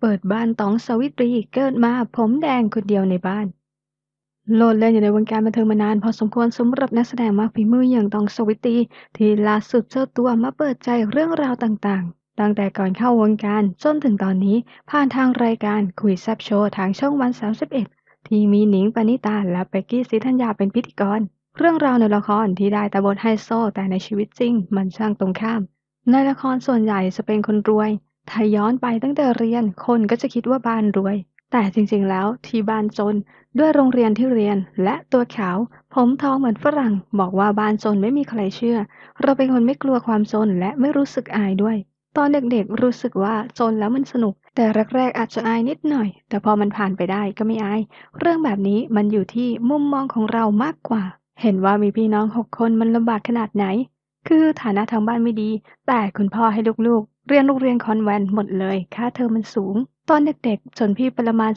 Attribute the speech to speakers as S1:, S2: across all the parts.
S1: เปิดบ้านต๋องสวิตรีเกิดมาผมแดงคนเดียวในบ้าน โลดแล่นอยู่ในวงการบันเทิงมานานพอสมควรสำหรับนักแสดงมากฝีมืออย่างตองสวิตรีที่ล่าสุดเจ้าตัวมาเปิดใจเรื่องราวต่างๆ ตั้งแต่ก่อนเข้าวงการจนถึงตอนนี้ผ่านทางรายการคุยแซบโชว์ทางช่องวัน31 ที่มีหนิงปณิตาและเบกกี้ศรีธัญญาเป็นพิธีกร เรื่องราวในละครที่ได้แต่บทไฮโซแต่ในชีวิตจริง มันช่างตรงข้าม ในละครส่วนใหญ่จะเป็นคนรวย ถ้าย้อนไปตั้งแต่เรียน คนก็จะคิดว่าบ้านรวย แต่จริงๆแล้วที่บ้านจน ด้วยโรงเรียนที่เรียนและตัวขาว ผมทองเหมือนฝรั่ง บอกว่าบ้านจนไม่มีใครเชื่อ เราเป็นคนไม่กลัวความจนและไม่รู้สึกอายด้วย ตอนเด็กๆรู้สึกว่าจนแล้วมันสนุก แต่แรกๆอาจจะอายนิดหน่อย แต่พอมันผ่านไปได้ก็ไม่อาย เรื่องแบบนี้มันอยู่ที่มุมมองของเรามากกว่า เห็นว่ามีพี่น้องหกคนมันลำบากขนาดไหน คือฐานะทางบ้านไม่ดี แต่คุณพ่อให้ลูก ๆ เรียนโรงเรียนคอนแวนต์หมดเลย ค่าเทอมมันสูง ตอนเด็กๆ จนพี่ประมาณ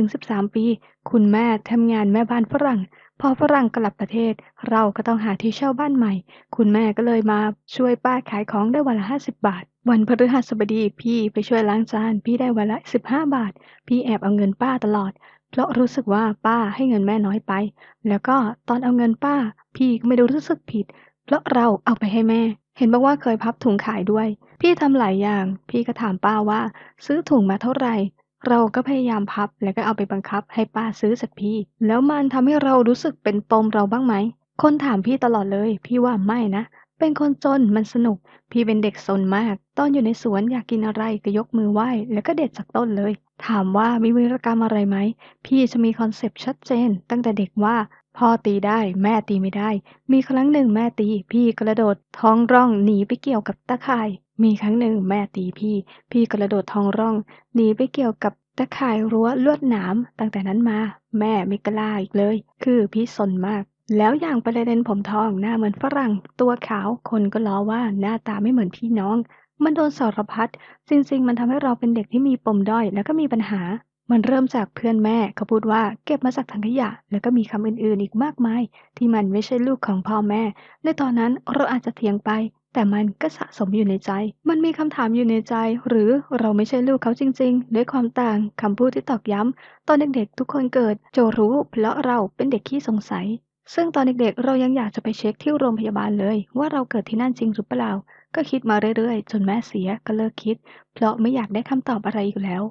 S1: 12-13 ปี คุณแม่ทำงานแม่บ้านฝรั่ง พอฝรั่งกลับประเทศ เราก็ต้องหาที่เช่าบ้านใหม่ คุณแม่ก็เลยมาช่วยป้าขายของได้วันละ 50 บาท วันพฤหัสบดีพี่ไปช่วยล้างจาน พี่ได้วันละ 15 บาท พี่แอบเอาเงินป้าตลอด เพราะรู้สึกว่าป้าให้เงินแม่น้อยไป แล้วก็ตอนเอาเงินป้า พี่ก็ไม่ได้รู้สึกผิด เพราเราเอาไปให้แม่ เห็นบอกว่าเคยพับถุงขายด้วย พี่ทำหลายอย่าง พี่ก็ถามป้าว่า ซื้อถุงมาเท่าไหร่ เราก็พยายามพับแล้วก็เอาไปบังคับให้ป้าซื้อจากพี่ แล้วมันทำให้เรารู้สึกเป็นปมเราบ้างไหม คนถามพี่ตลอดเลย พี่ว่าไม่นะ เป็นคนจนมันสนุก พี่เป็นเด็กซนมาก ตอนอยู่ในสวนอยากกินอะไรก็ยกมือไหว้ แล้วก็เด็ดจากต้นเลย ถามว่ามีวีรกรรมอะไรไหม พี่จะมีคอนเซปต์ชัดเจน ตั้งแต่เด็กว่า พ่อตีได้แม่ตีไม่ได้ มีครั้งหนึ่งแม่ตี พี่กระโดดท้องร่องหนีไปเกี่ยวกับตะข่าย มีครั้งหนึ่งแม่ตีพี่ พี่กระโดดท้องร่องหนีไปเกี่ยวกับตะข่ายรั้วลวดหนาม ตั้งแต่นั้นมา แม่ไม่กล้าอีกเลย คือพี่สนมาก แล้วอย่างประเด็นผมทองหน้าเหมือนฝรั่ง ตัวขาวคนก็ล้อว่าหน้าตาไม่เหมือนพี่น้อง มันโดนสารพัดจริงๆมันทำให้เราเป็นเด็กที่มีปมด้อยแล้วก็มีปัญหา มันเริ่มจากเพื่อนแม่เขาพูดว่าเก็บมาจากถังขยะ แล้วก็มีคำอื่นๆอีกมากมาย ที่มันไม่ใช่ลูกของพ่อแม่ ในตอนนั้นเราอาจจะเถียงไป แต่มันก็สะสมอยู่ในใจ มันมีคำถามอยู่ในใจ หรือเราไม่ใช่ลูกเขาจริง ๆ ด้วยความต่างคำพูดที่ตอกย้ำตอนเด็กๆทุกคนเกิดจะรู้เพราะเราเป็นเด็กขี้สงสัย ซึ่งตอนเด็กๆ เรายังอยากจะไปเช็คที่โรงพยาบาลเลย ว่าเราเกิดที่นั่นจริงหรือเปล่า ก็คิดมาเรื่อยๆ จนแม่เสียก็เลิกคิด เพราะไม่อยากได้คำตอบอะไรอีกแล้ว